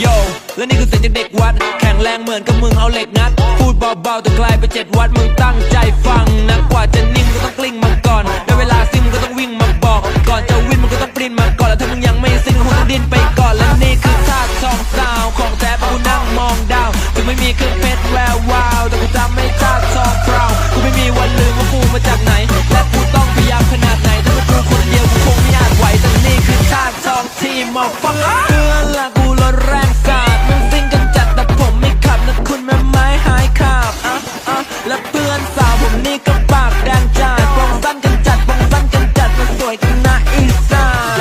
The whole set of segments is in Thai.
โยและนี่คือเสียงจากเด็กวัด แข็งแรงเหมือนกับมึงเอาเหล็กงัด พูดเบาๆแต่กลายไปนเจ็ดวัดมึงตั้งใจฟังนะกว่าจะนิ่งก็ต้องกลิ้งมาก่อนได้เวลาซิ่งมึงก็ต้องวิ่งมาบอก ก่อนจะวิ่งมึงก็ต้องปรินมาก่อนแล้วถ้ามึงยังไม่ซิ่งก็คงต้องดิ้นไปก่อนและนี่คือท่าทองซาวของแท้ปะกูนั่งมองดาวถึงไม่มีเครื่องเพชรแวววาวแต่กูจำไม่ท่าทองพราวกูไม่มีวันลืมว่ากูมาจากไหนและกูต้องพยายามขนาดไหนถ้าเป็นกูคนเดียวกูคงไม่อาจไหวแต่นี่คือท่าทองที่มาฟัง อนสาวผมนี่ก็ปากแดงจัดปองสั้นกันจัดปองสั้นกันจัดมาสวยกันนะอีสาน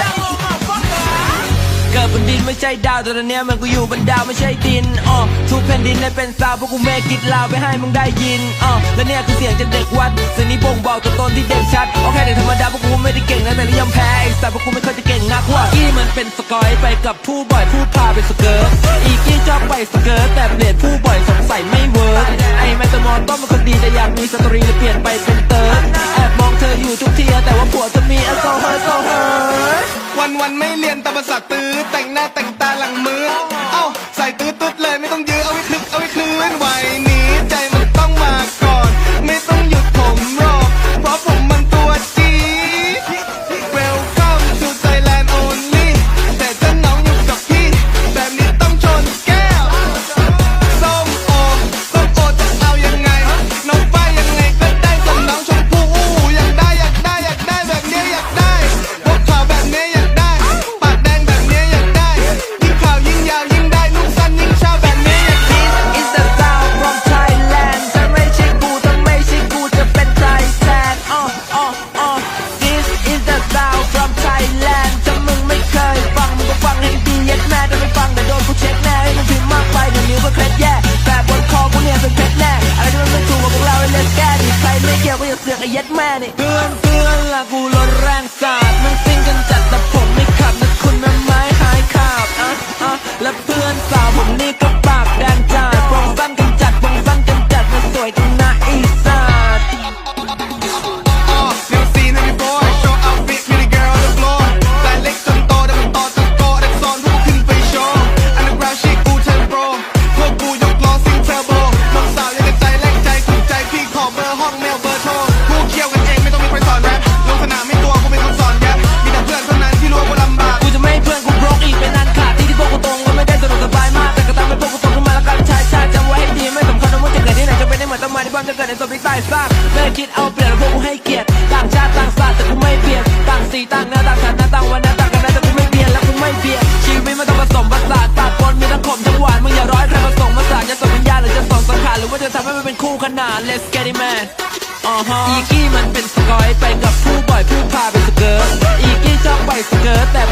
เกิดบนดินไม่ใช่ดาวแต่ตอนนี้มันกูอยู่บนดาวไม่ใช่ดินอ๋อทุกแผ่นดินเลยเป็นสาวเพราะกูเมกิดลาวไปให้มึงได้ยินอ๋อและเนี่ยคือเสียงจากเด็กวัดเสียงนี้บ่งบอกตัวตนที่เด่นชัดโอเคเด็กธรรมดาเพราะกูไม่ได้เก่งนะแต่ก็ยังแพ้ไอ้สัตว์เพราะกูไม่เคยจะเก่งนักว่ากี้มันเป็นสกอยไปกับผู้บ่อยผู้พาไปสเกิร์ตอีกี้ชอบไปสเกิร์ตแต่เปลี่ยนผู้บ่อยสงสัยไม่เวิร์กไอ้แมตตมอนต้นมันคนดีากมีสตรีเลยเปลี่ยนไปเป็นเติร์ดแอบมองเธออยู่ทุกทีแต่ว่าผัวจะมีอโซเฮอร์โซเฮอร์วันวันๆไม่เรียนตามภาษาตื้อแต่งหน้าแต่งตาหลังมือ เสือกไอ้ยัดแม่นี่เตือนเตือนละกู มือนต้นไม้ที่บ้านจะเกิดในสมที่ใต้ซากไม่คิดเอาเปรียบแล้วพวกกูให้เกียรติต่างชาติต่างศาสตร์แต่กูไม่เปลี่ยนต่างสีต่างเนื้อต่างชาติต่างวันนะต่างกันนะแต่กูไม่เปลี่ยนและกูไม่เปลี่ยนชีวิตมันต้องผสมผสานตัดปนมีทั้งขมทั้งหวานมึงอย่าร้อให้ใครผสมผสานจะส่งวิญญาณหรือจะส่งสังขารหรือว่าจะทำให้มันเป็นคู่ขนาน Let's get it man อ๋อฮะอีกี้มันเป็นสกอยไปกับผู้บ่อยผู้พาไปสเกิร์ตอีกี้ชอบไปสเกิร์ตแต่